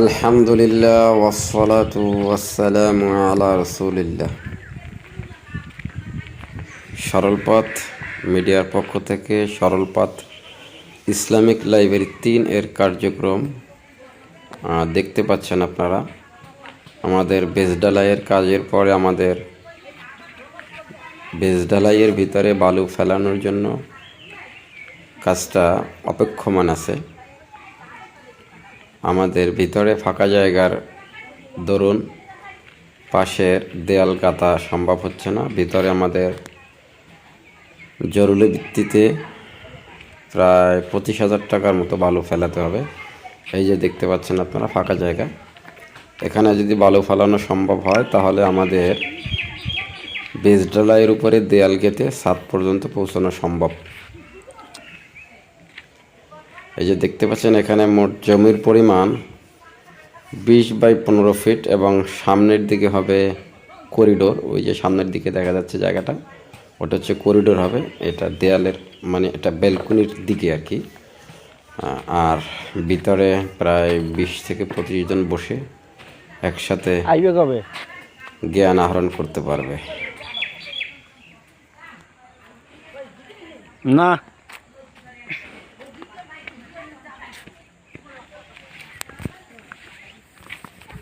আলহামদুলিল্লাহ, ওয়াসসালাতু ওয়াসসালামু আলা রসুলিল্লাহ। সরলপথ মিডিয়ার পক্ষ থেকে সরলপথ ইসলামিক লাইব্রেরি তিন এর কার্যক্রম দেখতে পাচ্ছেন আপনারা। আমাদের বেজডালাইয়ের কাজের পরে আমাদের বেজডালাইয়ের ভিতরে বালু ফেলানোর জন্য কাজটা অপেক্ষমান আছে। আমাদের ভিতরে ফাঁকা জায়গার দরুন, পাশের দেয়াল গাঁথা সম্ভব হচ্ছে না। ভিতরে আমাদের জরুরি ভিত্তিতে প্রায় পঁচিশ হাজার টাকার মতো বালু ফেলাতে হবে। এই যে দেখতে পাচ্ছেন আপনারা, ফাঁকা জায়গা। এখানে যদি বালু ফেলানো সম্ভব হয়, তাহলে আমাদের বেজ ঢালাইয়ের উপরে দেয়াল গেঁথে সাত পর্যন্ত পৌঁছানো সম্ভব। এই যে দেখতে পাচ্ছেন এখানে মোট জমির পরিমাণ বিশ বাই পনেরো ফিট এবং সামনের দিকে হবে করিডোর। ওই যে সামনের দিকে দেখা যাচ্ছে জায়গাটা। ওটা হচ্ছে করিডোর হবে। এটা দেয়ালের মানে এটা ব্যালকনির দিকে আর কি। আর ভিতরে প্রায় বিশ থেকে পঁচিশ জন বসে একসাথে জ্ঞান আহরণ করতে পারবে। না।